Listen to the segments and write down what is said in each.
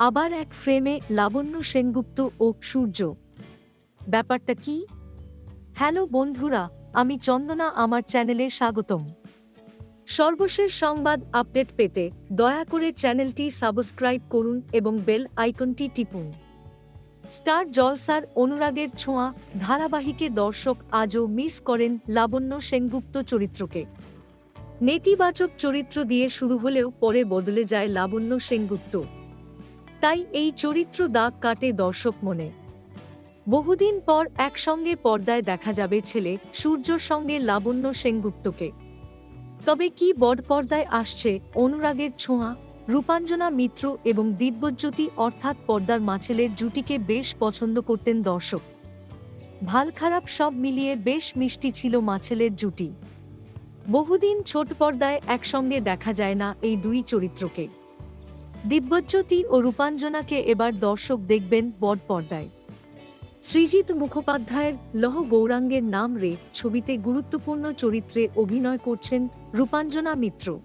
আবার এক ফ্রেমে লাবণ্য সেনগুপ্ত ও সূর্য। ব্যাপারটা কি? হ্যালো বন্ধুরা, আমি চন্দনা, আমার চ্যানেলে স্বাগতম। সর্বশেষ সংবাদ আপডেট পেতে দয়া করে চ্যানেলটি সাবস্ক্রাইব করুন এবং বেল আইকনটি টিপুন। স্টার জলসার অনুরাগের ছোঁয়া ধারাবাহিকে দর্শক আজও মিস করেন লাবণ্য সেনগুপ্ত চরিত্রকে। নেতিবাচক চরিত্র দিয়ে শুরু হলেও পরে বদলে যায় লাবণ্য সেনগুপ্ত। তাই এই চরিত্র দাগ কাটে দর্শক মনে। বহুদিন পর একসঙ্গে পর্দায় দেখা যাবে ছেলে সূর্যর সঙ্গে লাবণ্য সেনগুপ্তকে। তবে কি বড় পর্দায় আসছে অনুরাগের ছোঁয়া? রূপাঞ্জনা মিত্র এবং দিব্যজ্যোতি অর্থাৎ পর্দার মাছেলের জুটিকে বেশ পছন্দ করতেন দর্শক। ভালো খারাপ সব মিলিয়ে বেশ মিষ্টি ছিল মাছেলের জুটি। বহুদিন ছোট পর্দায় একসঙ্গে দেখা যায় না এই দুই চরিত্রকে। দিব্যজ্যোতি ও রূপাঞ্জনাকে এবার দর্শক দেখবেন বড় পর্দায়। সৃজিত মুখোপাধ্যায়ের লহ গৌরাঙ্গের নাম রে ছবিতে গুরুত্বপূর্ণ চরিত্রে অভিনয় করছেন রূপাঞ্জনা মিত্র।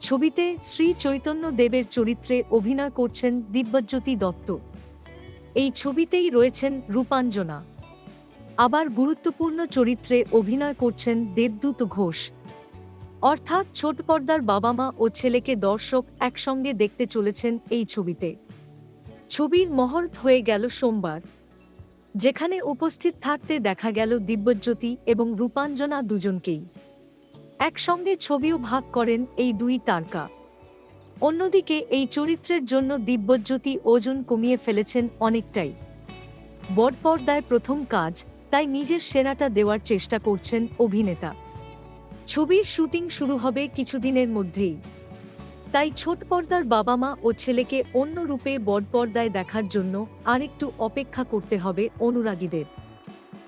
ছবিতে শ্রী চৈতন্য দেবের চরিত্রে অভিনয় করছেন দিব্যজ্যোতি দত্ত। এই ছবিতেই রয়েছেন রূপাঞ্জনা। আবার গুরুত্বপূর্ণ চরিত্রে অভিনয় করছেন দেবদূত ঘোষ। অর্থাৎ ছোট পর্দার বাবা মা ও ছেলেকে দর্শক একসঙ্গে দেখতে চলেছেন এই ছবিতে। ছবির মহরত হয়ে গেল সোমবার, যেখানে উপস্থিত থাকতে দেখা গেল দিব্যজ্যোতি এবং রূপাঞ্জনা দুজনকেই। একসঙ্গে ছবিও ভাগ করেন এই দুই তারকা। অন্যদিকে এই চরিত্রের জন্য দিব্যজ্যোতি ওজন কমিয়ে ফেলেছেন অনেকটাই। বড় পর্দায় প্রথম কাজ, তাই নিজের সেরাটা দেওয়ার চেষ্টা করছেন অভিনেতা। ছবির শুটিং শুরু হবে কিছুদিনের মধ্যেই। তাই ছোট পর্দার বাবা মা ও ছেলেকে অন্য রূপে বড় পর্দায় দেখার জন্য আরেকটু অপেক্ষা করতে হবে অনুরাগীদের।